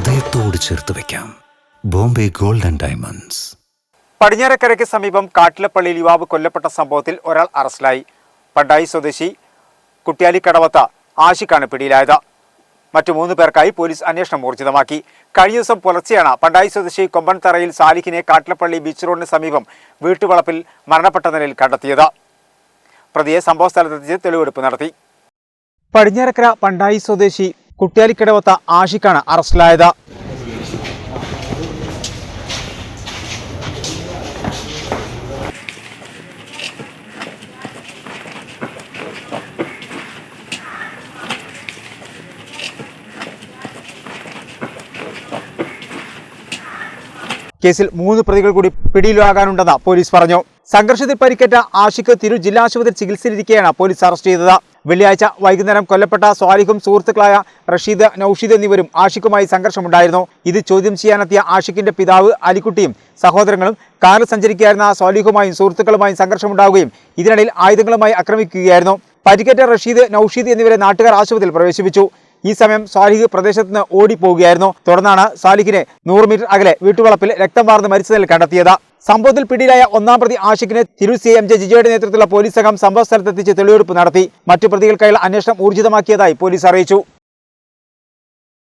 ഹൃദയത്തോട് ചേർത്ത് വെക്കാം. Bombay gold and diamonds. പടിഞ്ഞാറക്കരയ്ക്ക് സമീപം കാട്ടിലപ്പള്ളിയിൽ യുവാവ് കൊല്ലപ്പെട്ട സംഭവത്തിൽ ഒരാൾ അറസ്റ്റിലായി. പണ്ടായി സ്വദേശി കുട്ടിയാലിക്കടവത്ത ആശിക്കാണ് പിടിയിലായത്. മറ്റു മൂന്ന് പേർക്കായി പോലീസ് അന്വേഷണം ഊർജിതമാക്കി. കഴിഞ്ഞ ദിവസം പുലർച്ചെയാണ് പണ്ടായി സ്വദേശി കൊമ്പൻതറയിൽ സാലിഹിനെ കാട്ടിലപ്പള്ളി ബീച്ച് റോഡിന് സമീപം വീട്ടുവളപ്പിൽ മരണപ്പെട്ട നിലയിൽ കണ്ടെത്തിയത്. പ്രതിയെ സംഭവ സ്ഥലത്തെത്തിച്ച് തെളിവെടുപ്പ് നടത്തി. പടിഞ്ഞാറക്കര പണ്ടായി സ്വദേശി കുട്ടിയാലിക്കടവത്ത ആഷിക്കാണ് അറസ്റ്റിലായത്. കേസിൽ മൂന്ന് പ്രതികൾ കൂടി പിടിയിലാകാനുണ്ടെന്ന് പോലീസ് പറഞ്ഞു. സംഘർഷത്തിൽ പരിക്കേറ്റ ആഷിഖ് തിരു ജില്ലാ ആശുപത്രി ചികിത്സയിലിരിക്കെയാണ് പോലീസ് അറസ്റ്റ് ചെയ്തത്. വെള്ളിയാഴ്ച വൈകുന്നേരം കൊല്ലപ്പെട്ട സ്വാലിഹും സുഹൃത്തുക്കളായ റഷീദ് നൌഷീദ് എന്നിവരും ആഷിഖുമായി സംഘർഷമുണ്ടായിരുന്നു. ഇത് ചോദ്യം ചെയ്യാനെത്തിയ ആഷിഖിന്റെ പിതാവ് അലിക്കുട്ടിയും സഹോദരങ്ങളും കാറിൽ സഞ്ചരിക്കുകയായിരുന്ന സ്വാലിഹുമായും സുഹൃത്തുക്കളുമായും സംഘർഷമുണ്ടാവുകയും ഇതിനിടയിൽ ആയുധങ്ങളുമായി ആക്രമിക്കുകയായിരുന്നു. പരിക്കേറ്റ റഷീദ് നൌഷീദ് എന്നിവരെ നാട്ടുകാർ ആശുപത്രിയിൽ പ്രവേശിപ്പിച്ചു. ഈ സമയം സാലിഹ് പ്രദേശത്ത് നിന്ന് ഓടിപ്പോവുകയായിരുന്നു. തുടർന്നാണ് സാലിഹിനെ നൂറ് മീറ്റർ അകലെ വീട്ടുവളപ്പിൽ രക്തം വാർന്ന് മരിച്ച നില കണ്ടെത്തിയത്. സംഭവത്തിൽ പിടിയിലായ ഒന്നാം പ്രതി ആഷിഖിനെ തിരു സി എം ജെ ജിജോയുടെ നേതൃത്വത്തിലുള്ള പോലീസ് സംഘം സംഭവസ്ഥലത്തെത്തിച്ച് തെളിവെടുപ്പ് നടത്തി. മറ്റു പ്രതികൾക്കായുള്ള അന്വേഷണം ഊർജിതമാക്കിയതായി പോലീസ് അറിയിച്ചു.